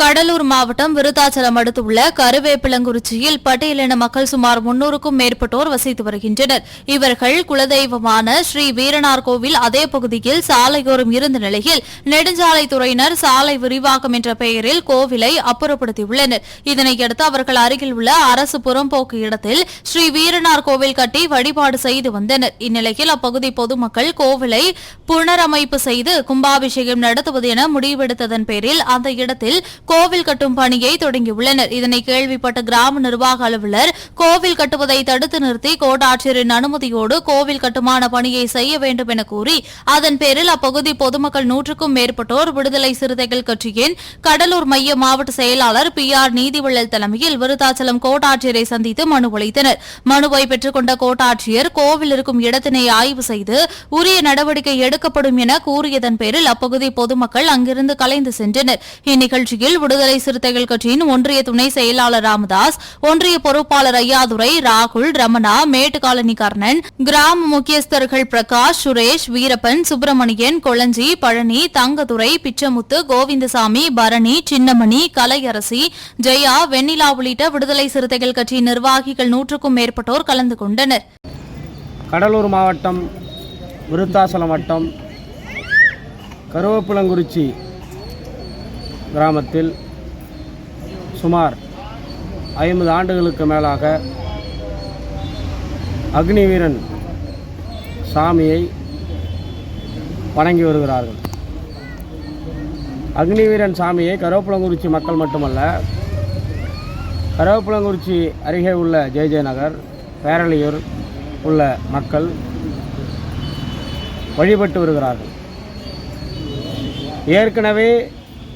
கடலூர் மாவட்டம் விருத்தாச்சலம் அடுத்துள்ள கருவேப்பிலங்குறிச்சியில் பட்டியலின மக்கள் சுமார் முன்னூறுக்கும் மேற்பட்டோர் வசித்து வருகின்றனர். இவர்கள் குலதெய்வமான ஸ்ரீ வீரனார் கோவில் அதே பகுதியில் சாலையோரம் இருந்த நிலையில் நெடுஞ்சாலைத்துறையினர் சாலை விரிவாக்கம் என்ற பெயரில் கோவிலை அப்புறப்படுத்தியுள்ளனர். இதனையடுத்து அவர்கள் அருகில் உள்ள அரசு புறம்போக்கு இடத்தில் ஸ்ரீ வீரனார் கோவில் கட்டி வழிபாடு செய்து வந்தனர். இந்நிலையில் அப்பகுதி பொதுமக்கள் கோவிலை புனரமைப்பு செய்து கும்பாபிஷேகம் நடத்துவது என முடிவெடுத்ததன் பேரில் அந்த இடத்தில் கோவில் கட்டும் பணியை தொடங்கியுள்ளனர். இதனை கேள்விப்பட்ட கிராம நிர்வாக அலுவலர் கோவில் கட்டுவதை தடுத்து நிறுத்தி கோட்டாட்சியரின் அனுமதியோடு கோவில் கட்டுமான பணியை செய்ய வேண்டும் என கூறி அதன் பேரில் அப்பகுதி பொதுமக்கள் நூற்றுக்கும் மேற்பட்டோர் விடுதலை சிறுத்தைகள் கட்சியின் கடலூர் மைய மாவட்ட செயலாளர் பி ஆர் நீதிவள்ளல் தலைமையில் விருத்தாச்சலம் கோட்டாட்சியரை சந்தித்து மனு அளித்தனர். மனுவை பெற்றுக்கொண்ட கோட்டாட்சியர் கோவில் இருக்கும் இடத்தினை ஆய்வு செய்து உரிய நடவடிக்கை எடுக்கப்படும் என கூறியதன் பேரில் அப்பகுதி பொதுமக்கள் அங்கிருந்து கலைந்து சென்றனர். இந்நிகழ்ச்சியில் தமிழ் விடுதலை சிறுத்தைகள் கட்சியின் ஒன்றிய துணை செயலாளர் ராமதாஸ் ஒன்றிய பொறுப்பாளர் ஐயாதுரை ராகுல் ரமணா மேட்டுக்காலனி கர்ணன் கிராம முக்கியஸ்தர்கள் பிரகாஷ் சுரேஷ் வீரப்பன் சுப்பிரமணியன் கொளஞ்சி பழனி தங்கதுரை பிச்சமுத்து கோவிந்தசாமி பரணி சின்னமணி கலையரசி ஜெயா வெண்ணிலா உள்ளிட்ட விடுதலை சிறுத்தைகள் கட்சியின் நிர்வாகிகள் நூற்றுக்கும் மேற்பட்டோர் கலந்து கொண்டனர். கடலூர் மாவட்டம் விருத்தாசலம் வட்டம் கருவேப்பிலங்குறிச்சி கிராமத்தில் சுமார் ஐம்பது ஆண்டுகளுக்கு மேலாக அக்னிவீரன் சாமியை வணங்கி வருகிறார்கள். அக்னிவீரன் சாமியை கருவேப்பிலங்குறிச்சி மக்கள் மட்டுமல்ல கருவேப்பிலங்குறிச்சி அருகே உள்ள ஜெய ஜெயநகர் பேரளியூர் உள்ள மக்கள் வழிபட்டு வருகிறார்கள். ஏற்கனவே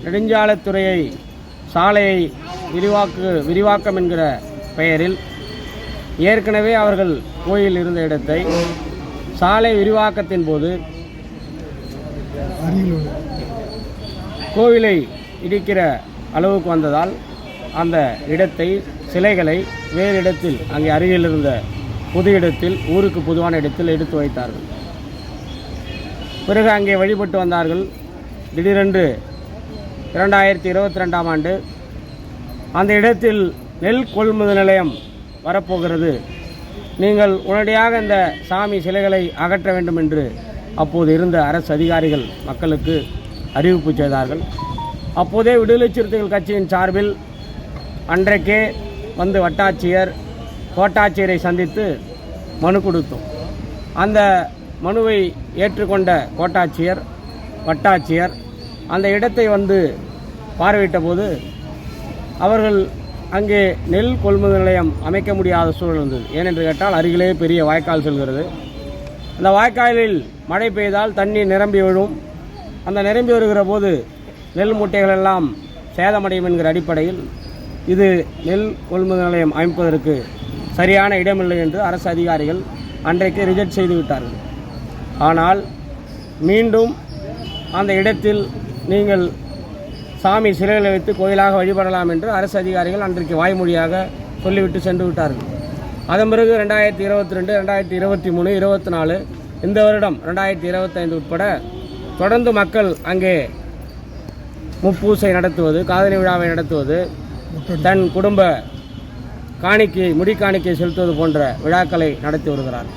நெடுஞ்சாலைத்துறையை சாலையை விரிவாக்கு விரிவாக்கம் என்கிற பெயரில் ஏற்கனவே அவர்கள் கோயில் இருந்த இடத்தை சாலை விரிவாக்கத்தின் போது கோவிலை இடிக்கிற அளவுக்கு வந்ததால் அந்த இடத்தை சிலைகளை வேறு இடத்தில் அங்கே அருகில் இருந்த புது இடத்தில் ஊருக்கு பொதுவான இடத்தில் எடுத்து வைத்தார்கள். பிறகு அங்கே வழிபட்டு வந்தார்கள். திடீரென்று இரண்டாயிரத்தி இருபத்தி ரெண்டாம் ஆண்டு அந்த இடத்தில் நெல் கொள்முதல் நிலையம் வரப்போகிறது. நீங்கள் உடனடியாக இந்த சாமி சிலைகளை அகற்ற வேண்டும் என்று அப்போது இருந்த அரசு அதிகாரிகள் மக்களுக்கு அறிவிப்பு செய்தார்கள். அப்போதே விடுதலை சிறுத்தைகள் கட்சியின் சார்பில் அன்றைக்கே வந்து வட்டாட்சியர் கோட்டாட்சியரை சந்தித்து மனு கொடுத்தோம். அந்த மனுவை ஏற்றுக்கொண்ட கோட்டாட்சியர் வட்டாட்சியர் அந்த இடத்தை வந்து பார்வையிட்ட போது அவர்கள் அங்கே நெல் கொள்முதல் நிலையம் அமைக்க முடியாத சூழல் இருந்தது. ஏனென்று கேட்டால் அருகிலே பெரிய வாய்க்கால் செல்கிறது. அந்த வாய்க்காலில் மழை பெய்தால் தண்ணீர் நிரம்பி விழும். அந்த நிரம்பி வருகிற போது நெல் மூட்டைகள் எல்லாம் சேதமடையும் என்கிற அடிப்படையில் இது நெல் கொள்முதல் நிலையம் அமைப்பதற்கு சரியான இடமில்லை என்று அரசு அதிகாரிகள் அன்றைக்கு ரிஜெக்ட் செய்து விட்டார்கள். ஆனால் மீண்டும் அந்த இடத்தில் நீங்கள் சாமி சிலைகளை வைத்து கோயிலாக வழிபடலாம் என்று அரசு அதிகாரிகள் அன்றைக்கு வாய்மொழியாக சொல்லிவிட்டு சென்று விட்டார்கள். அதன் பிறகு ரெண்டாயிரத்தி இருபத்தி ரெண்டு ரெண்டாயிரத்தி இருபத்தி மூணு இருபத்தி நாலு இந்த வருடம் ரெண்டாயிரத்தி இருபத்தைந்து உட்பட தொடர்ந்து மக்கள் அங்கே முப்பூசை நடத்துவது காதலி விழாவை நடத்துவது தன் குடும்ப காணிக்கை முடி காணிக்கை செலுத்துவது போன்ற விழாக்களை நடத்தி வருகிறார்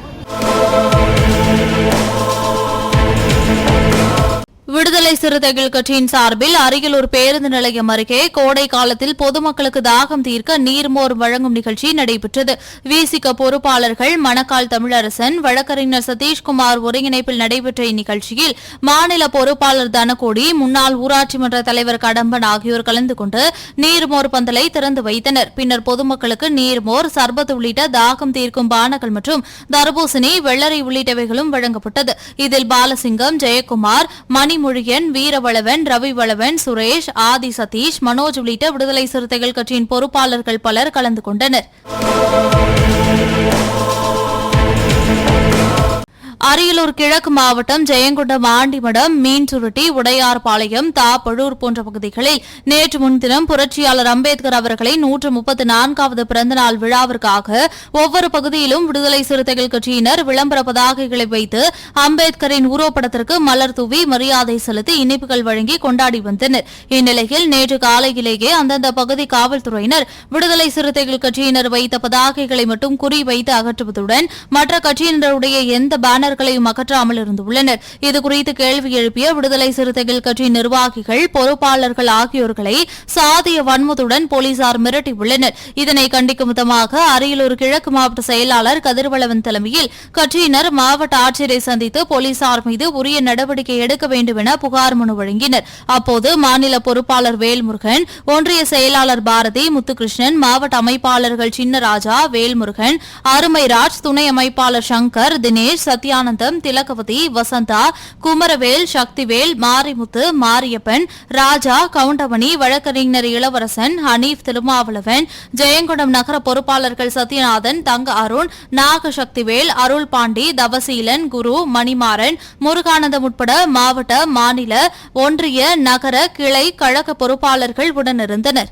விடுதலை சிறுத்தைகள் கட்சியின் சார்பில் அரியலூர் பேருந்து நிலையம் அருகே கோடை காலத்தில் பொதுமக்களுக்கு தாகம் தீர்க்க நீர்மோர் வழங்கும் நிகழ்ச்சி நடைபெற்றது. விசிக பொறுப்பாளர்கள் மணக்கால் தமிழரசன் வழக்கறிஞர் சதீஷ்குமார் ஒருங்கிணைப்பில் நடைபெற்ற இந்நிகழ்ச்சியில் மாநில பொறுப்பாளர் தனகோடி முன்னாள் ஊராட்சி மன்ற தலைவர் கடம்பன் ஆகியோர் கலந்து கொண்டு நீர்மோர் பந்தலை திறந்து வைத்தனர். பின்னர் பொதுமக்களுக்கு நீர்மோர் சர்பத் உள்ளிட்ட தாகம் தீர்க்கும் பானங்கள் மற்றும் தர்பூசணி வெள்ளரி உள்ளிட்டவைகளும் வழங்கப்பட்டது. இதில் பாலசிங்கம் ஜெயக்குமார் மணி மொழியன் வீரவளவன் ரவிவளவன் சுரேஷ் ஆதி சதீஷ் மனோஜ் உள்ளிட்ட விடுதலை சிறுத்தைகள் கட்சியின் பொறுப்பாளர்கள் பலர் கலந்து கொண்டனர். அரியலூர் கிழக்கு மாவட்டம் ஜெயங்கொண்டம் ஆண்டிமடம் மீன்சுருட்டி உடையார்பாளையம் தாப்பழூர் போன்ற பகுதிகளில் நேற்று முன்தினம் புரட்சியாளர் அம்பேத்கர் அவர்களின் நூற்று முப்பத்தி நான்காவது பிறந்தநாள் விழாவிற்காக ஒவ்வொரு பகுதியிலும் விடுதலை சிறுத்தைகள் கட்சியினர் விளம்பர பதாகைகளை வைத்து அம்பேத்கரின் உருவப்படத்திற்கு மலர் தூவி மரியாதை செலுத்தி இனிப்புகள் வழங்கி கொண்டாடி வந்தனர். இந்நிலையில் நேற்று காலையிலேயே அந்தந்த பகுதி காவல்துறையினர் விடுதலை சிறுத்தைகள் கட்சியினர் வைத்த பதாகைகளை மட்டும் குறிவைத்து அகற்றுவதுடன் மற்ற கட்சியினருடைய எந்த பேனர் பேனர்களையும் அகற்றாமல் இருந்துள்ளனர். இதுகுறித்து கேள்வி எழுப்பிய விடுதலை சிறுத்தைகள் கட்சி நிர்வாகிகள் பொறுப்பாளர்கள் ஆகியோர்களை சாதிய வன்மத்துடன் போலீசார் மிரட்டியுள்ளனர். இதனை கண்டிக்கும் விதமாக அரியலூர் கிழக்கு மாவட்ட செயலாளர் கதிர்வளவன் தலைமையில் கட்சியினர் மாவட்ட ஆட்சியரை சந்தித்து போலீசார் மீது உரிய நடவடிக்கை எடுக்க வேண்டும் என புகார் மனு வழங்கினர். அப்போது மாநில பொறுப்பாளர் வேல்முருகன் ஒன்றிய செயலாளர் பாரதி முத்துகிருஷ்ணன் மாவட்ட அமைப்பாளர்கள் சின்னராஜா வேல்முருகன் அருமைராஜ் துணை அமைப்பாளர் சங்கர் தினேஷ் சத்யா சத்யானந்தம் திலகவதி வசந்தா குமரவேல் சக்திவேல் மாரிமுத்து மாரியப்பன் ராஜா கவுண்டமணி வழக்கறிஞர் இளவரசன் ஹனீப் திருமாவளவன் ஜெயங்கொண்டம் நகர பொறுப்பாளர்கள் சத்யநாதன் தங்க அருண் நாகசக்திவேல் அருள் பாண்டி தவசீலன் குரு மணிமாறன் முருகானந்தம் உட்பட மாவட்ட மாநில ஒன்றிய நகர கிளை கழக பொறுப்பாளர்கள் உடனிருந்தனர்.